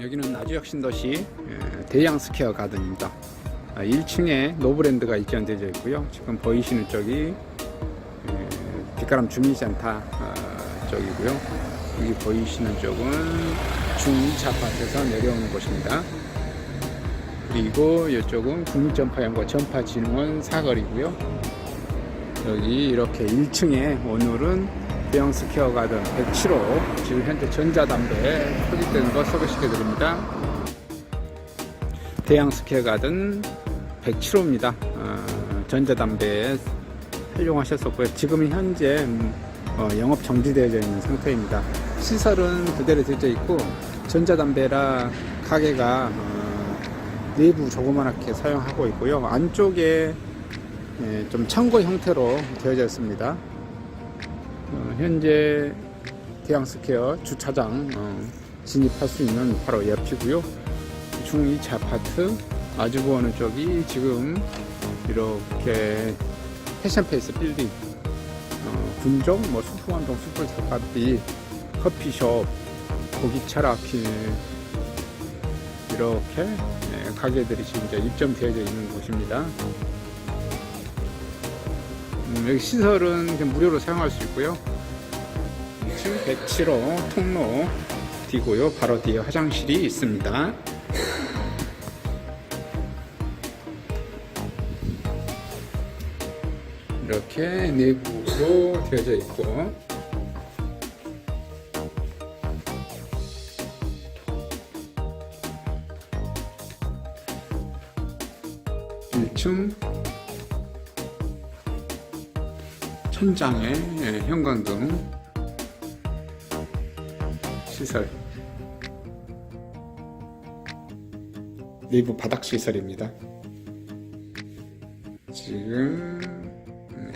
여기는 나주혁신도시 에, 대양 스퀘어 가든입니다. 1층에 노브랜드가 입점되어 있고요. 지금 보이시는 쪽이 에, 빛가람 주민센터 어, 쪽이고요. 여기 보이시는 쪽은 중차파에서 내려오는 곳입니다. 그리고 이쪽은 국립전파연구 전파진흥원 사거리고요. 여기 이렇게 1층에 오늘은 대형 스퀘어 가든 107호 지금 현재 전자담배 표기되는 거 소개시켜 드립니다. 대형 스퀘어 가든 107호입니다. 어, 전자담배 활용하셨었고요. 지금 현재 음, 어, 영업 정지되어 있는 상태입니다. 시설은 그대로 되어 있고 전자담배라 가게가 어, 내부 조그맣게 사용하고 있고요. 안쪽에 예, 좀 창고 형태로 되어져 있습니다. 어, 현재 대양스퀘어 주차장 어, 진입할 수 있는 바로 옆이고요. 중2차 아파트 마주보는 쪽이 지금 이렇게 패션페이스 빌딩 어, 군종, 뭐 수풍원동 숯불사카비 커피숍 고기차라길 이렇게 예, 가게들이 지금 이제 입점되어져 있는 곳입니다. 음, 여기 시설은 무료로 사용할 수 있고요. 2층 107호 통로 뒤고요. 바로 뒤에 화장실이 있습니다. 이렇게 내부로 되어져 있고 일층 천장에 예, 형광등 시설 내부 바닥 시설입니다. 지금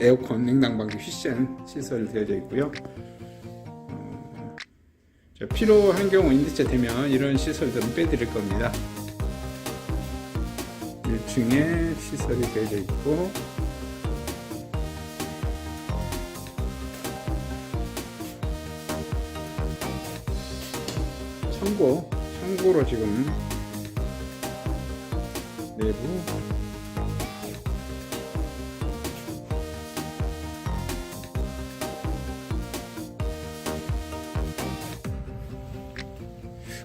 에어컨, 냉난방기, 휘센 시설 되어져 있고요. 어, 저 필요한 경우 임대차 되면 이런 시설들은 빼드릴 겁니다. 1층에 시설이 되어져 있고 창고, 창고로 지금 내부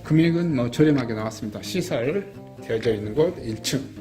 금액은 뭐 저렴하게 나왔습니다. 시설 되어져 있는 곳 1층